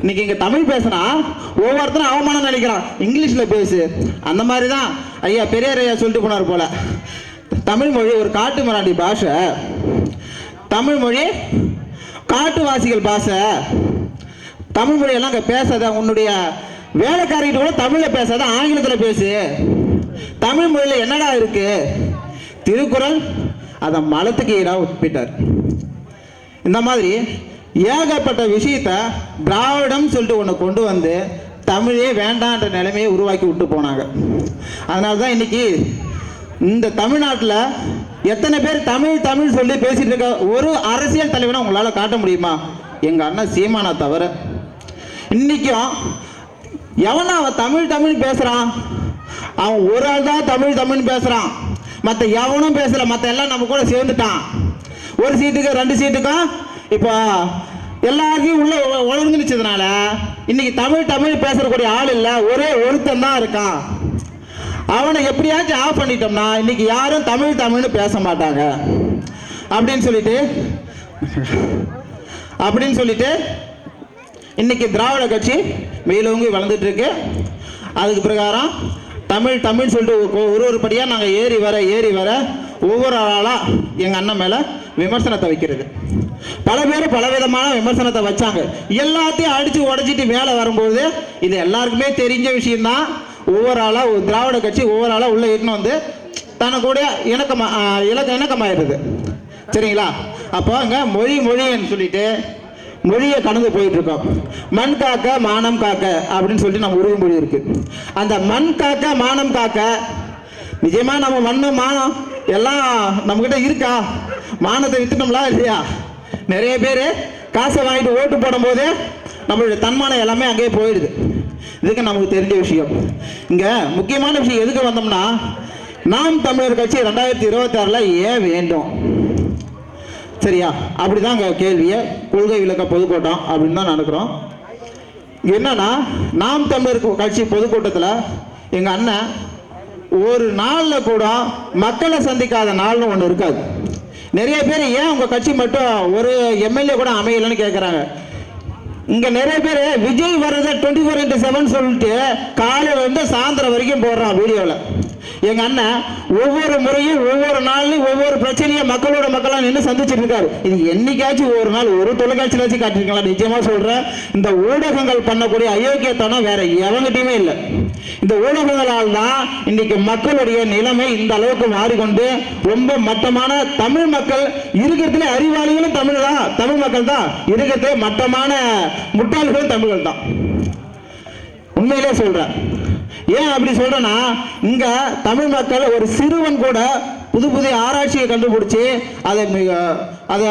இன்னைக்கு இங்க தமிழ் பேசுனா ஒவ்வொருத்தரும் அவமானம் நினைக்கிறான். இங்கிலீஷ்ல பேசு. அந்த மாதிரி தான் ஐயா பெரியார் ஐயா சொல்லிட்டு போனார் போல. தமிழ் மொழி ஒரு காட்டு மராண்டி பாஷை. தமிழ் மொழி காட்டுவாசிகள் பாஷை. தமிழ் மொழியெல்லாம் அங்கே பேசாத உன்னுடைய வேலைக்காரிகிட்ட கூட தமிழில் பேசாத ஆங்கிலத்தில் பேசு. தமிழ் மொழியில் என்னடா இருக்கு? திருக்குறள் அதை மலத்துக்கு ஈடாக ஒப்பிட்டார். இந்த மாதிரி ஏகப்பட்ட விஷயத்த திராவிடம் சொல்லிட்டு ஒன்று கொண்டு வந்து தமிழே வேண்டான்ற நிலைமையை உருவாக்கி விட்டு போனாங்க. அதனால தான் இன்னைக்கு இந்த தமிழ்நாட்டில் எத்தனை பேர் தமிழ் தமிழ் சொல்லி பேசிட்டு இருக்க ஒரு அரசியல் தலைவனை உங்களால் காட்ட முடியுமா? எங்கள் அண்ணன் சீமானா தவிர. இன்னைக்கும் எவனா அவன் தமிழ் தமிழ் பேசுகிறான் அவன் ஒரு ஆள் தான் தமிழ் தமிழ் பேசுகிறான் மற்ற எவனும் பேசல மற்ற எல்லாம் நம்ம கூட சேர்ந்துட்டான். ஒரு சீட்டுக்கு ரெண்டு சீட்டுக்கும் இப்போ எல்லாருக்கும் உள்ள உ- ஒழுங்குனுச்சதுனால இன்னைக்கு தமிழ் தமிழ் பேசக்கூடிய ஆள் இல்லை. ஒரே ஒருத்தன் தான் இருக்கான். அவனை எப்படியாச்சும் ஆஃப் பண்ணிட்டோம்னா இன்னைக்கு யாரும் தமிழ் தமிழ்னு பேச மாட்டாங்க. அப்படின்னு சொல்லிட்டு அப்படின்னு சொல்லிட்டு இன்னைக்கு திராவிட கட்சி மேலோங்கி வளர்ந்துட்டு இருக்கு அதுக்கு பிரகாரம் தமிழ் தமிழ் சொல்லிட்டு ஒரு ஒரு படியாக நாங்கள் ஏறி வர ஏறி வர ஒவ்வொரு ஆளாக எங்கள் அண்ணன் மேலே விமர்சனத்தை வைக்கிறது. பல பேர் பலவிதமான விமர்சனத்தை வச்சாங்க. எல்லாத்தையும் அடித்து உடச்சிட்டு மேலே வரும்போது இது எல்லாருக்குமே தெரிஞ்ச விஷயம்தான். ஒவ்வொரு ஆளாக ஒரு திராவிட கட்சி ஒவ்வொரு ஆளாக உள்ளே இட்டுன்னு வந்து தனக்கூட இணக்கமா ஆ, இலக்க இணக்கமாயிடுது. சரிங்களா? அப்போ அங்கே மொழி மொழின்னு சொல்லிட்டு மொழியை கடந்து போயிட்டு இருக்கோம் மண் காக்க மானம் காக்க அப்படின்னு சொல்லிட்டு நம்ம உருவமொழி இருக்கு. அந்த மண் காக்க மானம் காக்க நிஜமா நம்ம மண்ணு மானம் எல்லாம் நம்மக்கிட்ட இருக்கா? மானத்தை வித்துட்டோம்லா இல்லையா? நிறைய பேர் காசை வாங்கிட்டு ஓட்டு போடும்போது நம்மளுடைய தன்மானம் எல்லாமே அங்கேயே போயிடுது. இதுக்கு நமக்கு தெரிஞ்ச விஷயம். இங்கே முக்கியமான விஷயம் எதுக்கு வந்தோம்னா நாம் தமிழர் கட்சி ரெண்டாயிரத்தி இருபத்தாறில் ஏன் வேண்டும்? சரியா? அப்படிதான் அங்கே கேள்வியை. கொள்கை விளக்க பொதுக்கூட்டம் அப்படின்னு தான் நடக்கிறோம். என்னன்னா நாம் தமிழர் கட்சி பொதுக்கூட்டத்தில் எங்கள் அண்ணன் ஒரு நாளில் கூட மக்களை சந்திக்காத நாள்னு ஒன்று இருக்காது. நிறைய பேர் ஏன் உங்கள் கட்சி மட்டும் ஒரு எம்எல்ஏ கூட அமையலைன்னு கேட்குறாங்க இங்கே நிறைய பேர் விஜய் வர்றதை டுவெண்ட்டி ஃபோர் இன்ட்டு செவன் சொல்லிட்டு காலையில் வந்து சாயந்தரம் வரைக்கும் போடுறான் வீடியோவில் எங்க அண்ணன் ஒவ்வொரு முறையும் ஒவ்வொரு நாள்லையும் ஒவ்வொரு பிரச்சனையை மக்களோட மக்களாக நின்று சந்திச்சுட்டு இருக்காரு. இது என்னைக்காச்சும் ஒரு நாள் ஒரு தொலைக்காட்சியிலாச்சும் காட்டிருக்கலாம். நிச்சயமா சொல்றேன் இந்த ஊடகங்கள் பண்ணக்கூடிய அயோக்கியத்தனம் வேற எவங்கிட்டயுமே இல்லை. இந்த ஊடகங்களால் தான் இன்னைக்கு மக்களுடைய நிலைமை இந்த அளவுக்கு மாறிக்கொண்டு ரொம்ப மட்டமான தமிழ் மக்கள் இருக்கிறதுல அறிவாளிகளும் தமிழ் தான். தமிழ் மக்கள் தான். இருக்கிறதுல மட்டமான முட்டாள்களும் தமிழர்கள் தான். உண்மையிலே சொல்றேன். ஏன் அப்படி சொல்றேன்னா இங்க தமிழ் மக்கள் ஒரு சிறுவன் கூட புது புதிய ஆராய்ச்சியை கண்டுபிடிச்சி அதை மிக அதை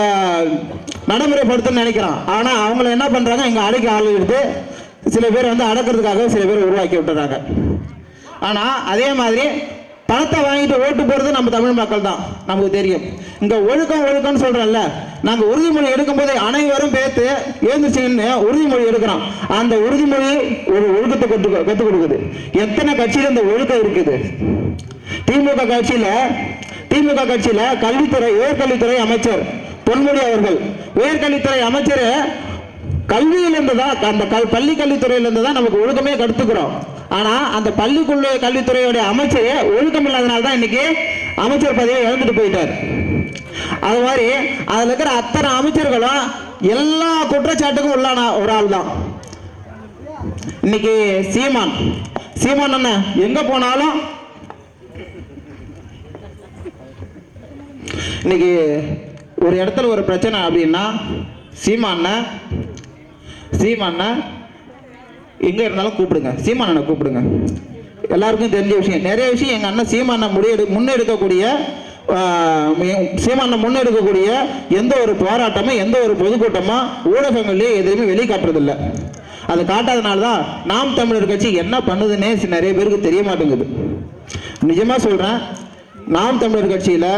நடைமுறைப்படுத்தணும்னு நினைக்கிறான். ஆனா அவங்கள என்ன பண்றாங்க? இங்க அடைக்க ஆள் எடுத்து சில பேர் வந்து அடக்கிறதுக்காக சில பேர் உருவாக்கி விட்டுறாங்க. ஆனா அதே மாதிரி பணத்தை வாங்கிட்டு ஓட்டு போகிறது நம்ம தமிழ் மக்கள் தான் நமக்கு தெரியும். இங்கே ஒழுக்கம் ஒழுக்கம்னு சொல்கிறோம்ல நாங்கள் உறுதிமொழி எடுக்கும்போது அனைவரும் பேத்து எழுந்துச்சுன்னு உறுதிமொழி எடுக்கிறோம். அந்த உறுதிமொழி ஒரு ஒழுக்கத்தை கற்று கற்றுக் கொடுக்குது. எத்தனை கட்சியில் இந்த ஒழுக்கம் இருக்குது? திமுக கட்சியில் திமுக கட்சியில் கல்வித்துறை உயர்கல்வித்துறை அமைச்சர் பொன்முடி அவர்கள். உயர்கல்வித்துறை அமைச்சர் கல்வியிலிருந்து தான் அந்த கல் பள்ளி கல்வித்துறையிலிருந்து தான் நமக்கு ஒழுக்கமே கற்றுக்கிறோம் ஆனால் அந்த பள்ளிக்குள்ள கல்வித்துறையுடைய அமைச்சர் ஒழுக்கம் இல்லாதனால தான் இன்னைக்கு அமைச்சர் பதவியை இழந்துட்டு போயிட்டார். அது மாதிரி அதில் இருக்கிற அத்தனை அமைச்சர்களும் எல்லா குற்றச்சாட்டுக்கும் உள்ளான ஒரு ஆள் தான். இன்னைக்கு சீமான். சீமான் என்ன எங்க போனாலும் இன்னைக்கு ஒரு இடத்துல ஒரு பிரச்சனை அப்படின்னா சீமாண்ண சீமாண்ண எங்கே இருந்தாலும் கூப்பிடுங்க. சீமானனை கூப்பிடுங்க. எல்லாருக்கும் தெரிஞ்ச விஷயம். நிறைய விஷயம் எங்கள் அண்ணன் சீமானை முடியெடு முன்னெடுக்கக்கூடிய சீமானை முன்னெடுக்கக்கூடிய எந்த ஒரு போராட்டமும் எந்த ஒரு பொதுக்கூட்டமோ ஊடகங்கள்லேயே எதுவுமே வெளிக்காட்டுறதில்ல. அது காட்டாதனால தான் நாம் தமிழர் கட்சி என்ன பண்ணுதுன்னே நிறைய பேருக்கு தெரிய மாட்டேங்குது. நிஜமாக சொல்கிறேன் நாம் தமிழர் கட்சியில்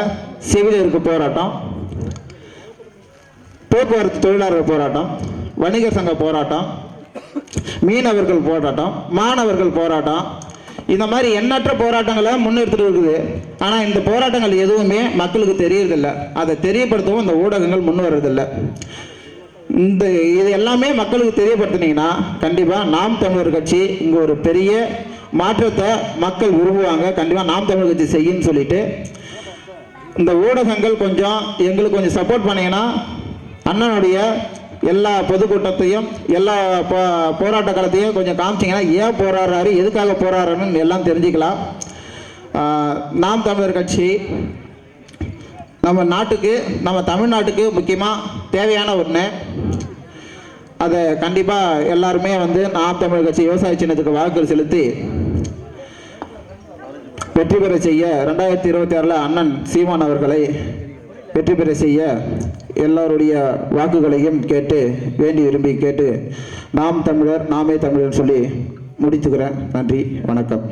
செவிலியருக்கு போராட்டம் போக்குவரத்து தொழிலாளர் போராட்டம் வணிகர் சங்க போராட்டம் மீனவர்கள் போராட்டம் மாணவர்கள் போராட்டம். இந்த மாதிரி எண்ணற்ற போராட்டங்களை முன்னெடுத்துட்டு இருக்குது. ஆனால் இந்த போராட்டங்கள் எதுவுமே மக்களுக்கு தெரியறதில்ல. அதை தெரியப்படுத்தவும் இந்த ஊடகங்கள் முன் இந்த இது எல்லாமே மக்களுக்கு தெரியப்படுத்துனீங்கன்னா கண்டிப்பாக நாம் தமிழர் கட்சி இங்கே ஒரு பெரிய மாற்றத்தை மக்கள் விரும்புவாங்க கண்டிப்பாக நாம் தமிழர் கட்சி செய்யுன்னு சொல்லிட்டு இந்த ஊடகங்கள் கொஞ்சம் எங்களுக்கு கொஞ்சம் சப்போர்ட் பண்ணிங்கன்னா அண்ணனுடைய எல்லா பொதுக்கூட்டத்தையும் எல்லா போ போராட்ட காலத்தையும் கொஞ்சம் காமிச்சிங்கன்னா ஏன் போராடுறாரு எதுக்காக போராடுறாருன்னு எல்லாம் தெரிஞ்சுக்கலாம். நாம் தமிழர் கட்சி நம்ம நாட்டுக்கு நம்ம தமிழ்நாட்டுக்கு முக்கியமாக தேவையான ஒன்று அதை கண்டிப்பாக எல்லாருமே வந்து நாம் தமிழர் கட்சி விவசாய சின்னத்துக்கு வாக்குகள் செலுத்தி வெற்றி பெற செய்ய ரெண்டாயிரத்தி இருபத்தி ஆறில் அண்ணன் சீமான் அவர்களை வெற்றி பெற செய்ய எல்லாருடைய வாக்குகளையும் கேட்டு வேண்டி விரும்பி கேட்டு நாம் தமிழர் நாமே தமிழர் சொல்லி முடித்துக்கிறேன். நன்றி வணக்கம்.